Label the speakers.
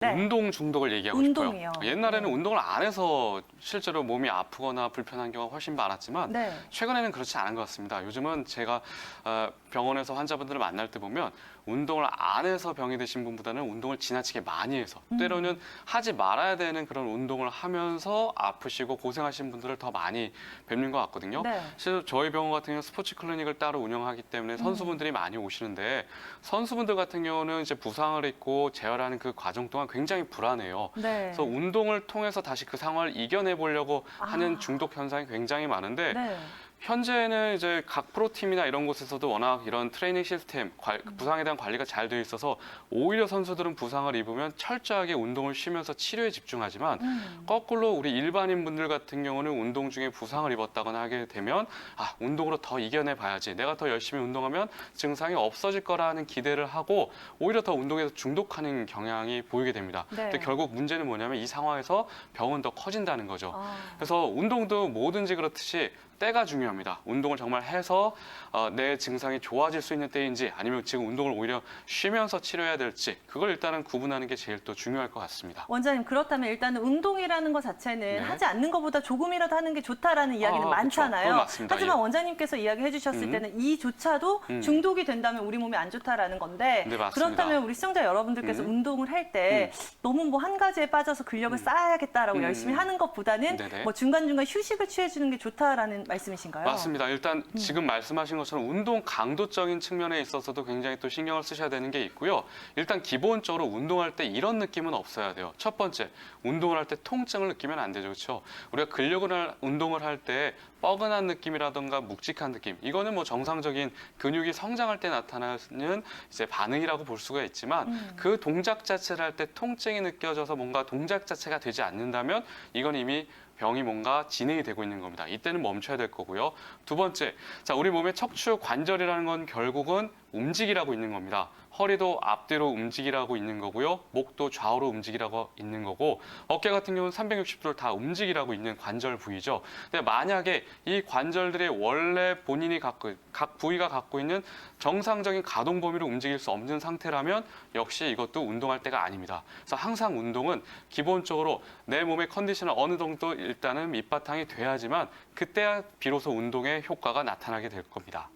Speaker 1: 네.
Speaker 2: 운동 중독을 얘기하고
Speaker 1: 운동이요.
Speaker 2: 싶어요. 옛날에는
Speaker 1: 네.
Speaker 2: 운동을 안 해서 실제로 몸이 아프거나 불편한 경우가 훨씬 많았지만
Speaker 1: 네.
Speaker 2: 최근에는 그렇지 않은 것 같습니다. 요즘은 제가 어, 병원에서 환자분들을 만날 때 보면 운동을 안 해서 병이 되신 분보다는 운동을 지나치게 많이 해서
Speaker 1: 음.
Speaker 2: 때로는 하지 말아야 되는 그런 운동을 하면서 아프시고 고생하신 분들을 더 많이 뵙는 것 같거든요.
Speaker 1: 네.
Speaker 2: 실제로 저희 병원 같은 경우 스포츠 클리닉을 따로 운영하기 때문에
Speaker 1: 음.
Speaker 2: 선수분들이 많이 오시는데 선수분들 같은 경우는 이제 부상을 입고 재활하는 그 과정 동안 굉장히 불안해요.
Speaker 1: 네.
Speaker 2: 그래서 운동을 통해서 다시 그 상황을 이겨내 보려고 하는
Speaker 1: 아.
Speaker 2: 중독 현상이 굉장히 많은데
Speaker 1: 네.
Speaker 2: 현재는 이제 각 프로팀이나 이런 곳에서도 워낙 이런 트레이닝 시스템, 관-
Speaker 1: 음.
Speaker 2: 부상에 대한 관리가 잘 되어 있어서 오히려 선수들은 부상을 입으면 철저하게 운동을 쉬면서 치료에 집중하지만
Speaker 1: 음.
Speaker 2: 거꾸로 우리 일반인 분들 같은 경우는 운동 중에 부상을 입었다거나 하게 되면 아 운동으로 더 이겨내 봐야지 내가 더 열심히 운동하면 증상이 없어질 거라는 기대를 하고 오히려 더 운동에서 중독하는 경향이 보이게 됩니다.
Speaker 1: 네.
Speaker 2: 근데 결국 문제는 뭐냐면 이 상황에서 병은 더 커진다는 거죠.
Speaker 1: 아.
Speaker 2: 그래서 운동도 뭐든지 그렇듯이 때가 중요합니다. 운동을 정말 해서 어, 내 증상이 좋아질 수 있는 때인지 아니면 지금 운동을 오히려 쉬면서 치료해야 될지 그걸 일단은 구분하는 게 제일 또 중요할 것 같습니다.
Speaker 1: 원장님 그렇다면 일단은 운동이라는 것 자체는
Speaker 2: 네.
Speaker 1: 하지 않는 것보다 조금이라도 하는 게 좋다라는 이야기는
Speaker 2: 아.
Speaker 1: 많잖아요.
Speaker 2: 그건 맞습니다.
Speaker 1: 하지만
Speaker 2: 예.
Speaker 1: 원장님께서 이야기해 주셨을
Speaker 2: 음.
Speaker 1: 때는 이조차도
Speaker 2: 음.
Speaker 1: 중독이 된다면 우리 몸에 안 좋다라는 건데
Speaker 2: 네.
Speaker 1: 그렇다면 우리 시청자 여러분들께서
Speaker 2: 음.
Speaker 1: 운동을 할 때 너무 뭐 한 가지에 빠져서 근력을
Speaker 2: 음.
Speaker 1: 쌓아야겠다라고
Speaker 2: 음.
Speaker 1: 열심히 하는 것보다는
Speaker 2: 네네.
Speaker 1: 뭐 중간중간 휴식을 취해 주는 게 좋다라는 말씀이신가요?
Speaker 2: 맞습니다. 일단
Speaker 1: 음.
Speaker 2: 지금 말씀하신 것처럼 운동 강도적인 측면에 있어서도 굉장히 또 신경을 쓰셔야 되는 게 있고요. 일단 기본적으로 운동할 때 이런 느낌은 없어야 돼요. 첫 번째, 운동을 할 때 통증을 느끼면 안 되죠. 그렇죠? 우리가 근력을 할- 운동을 할 때 뻐근한 느낌이라던가 묵직한 느낌 이거는 뭐 정상적인 근육이 성장할 때 나타나는 이제 반응이라고 볼 수가 있지만
Speaker 1: 음.
Speaker 2: 그 동작 자체를 할 때 통증이 느껴져서 뭔가 동작 자체가 되지 않는다면 이건 이미 병이 뭔가 진행이 되고 있는 겁니다. 이때는 멈춰야 될 거고요. 두 번째, 자 우리 몸의 척추 관절이라는 건 결국은 움직이라고 있는 겁니다. 허리도 앞뒤로 움직이라고 있는 거고요. 목도 좌우로 움직이라고 있는 거고 어깨 같은 경우는 360도를 다 움직이라고 있는 관절 부위죠. 근데 만약에 이 관절들이 원래 본인이 갖고 각 부위가 갖고 있는 정상적인 가동 범위로 움직일 수 없는 상태라면 역시 이것도 운동할 때가 아닙니다. 그래서 항상 운동은 기본적으로 내 몸의 컨디션을 어느 정도 일단은 밑바탕이 돼야지만 그때야 비로소 운동의 효과가 나타나게 될 겁니다.